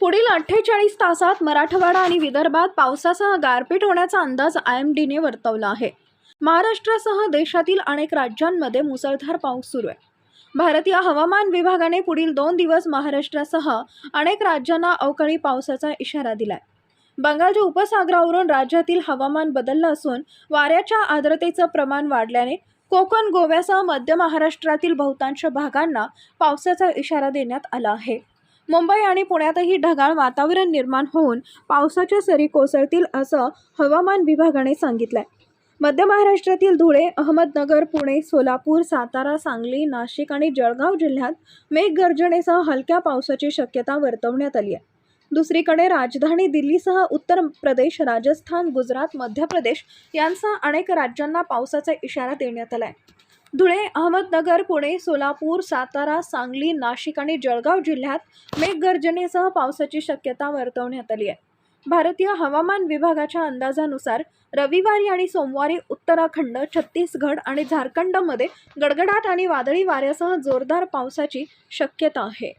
पुढील अठ्ठेचाळीस तासात मराठवाडा आणि विदर्भात पावसासह गारपीट होण्याचा अंदाज आय एम डीने वर्तवला आहे. महाराष्ट्रासह देशातील अनेक राज्यांमध्ये मुसळधार पाऊस सुरू आहे. भारतीय हवामान विभागाने पुढील दोन दिवस महाराष्ट्रासह अनेक राज्यांना अवकाळी पावसाचा इशारा दिलाय. बंगालच्या उपसागरावरून राज्यातील हवामान बदललं असून वाऱ्याच्या आर्द्रतेचं प्रमाण वाढल्याने कोकण गोव्यासह मध्य महाराष्ट्रातील बहुतांश भागांना पावसाचा इशारा देण्यात आला आहे. मुंबई आणि पुण्यातही ढगाळ वातावरण निर्माण होऊन पावसाच्या सरी कोसळतील असं हवामान विभागाने सांगितलंय. मध्य महाराष्ट्रातील धुळे अहमदनगर पुणे सोलापूर सातारा सांगली नाशिक आणि जळगाव जिल्ह्यात मेघगर्जनेसह हलक्या पावसाची शक्यता वर्तवण्यात आली आहे. दुसरीकडे राजधानी दिल्लीसह उत्तर प्रदेश राजस्थान गुजरात मध्य प्रदेश यांसह अनेक राज्यांना पावसाचा इशारा देण्यात आला आहे धुळे अहमदनगर पुणे सोलापूर सातारा सांगली नाशिक आणि जळगाव जिल्ह्यात मेघगर्जनेसह पावसाची शक्यता वर्तवण्यात आली आहे. भारतीय हवामान विभागाच्या अंदाजानुसार रविवारी आणि सोमवारी उत्तराखंड छत्तीसगड आणि झारखंडमध्ये गडगडाट आणि वादळी वाऱ्यासह जोरदार पावसाची शक्यता आहे.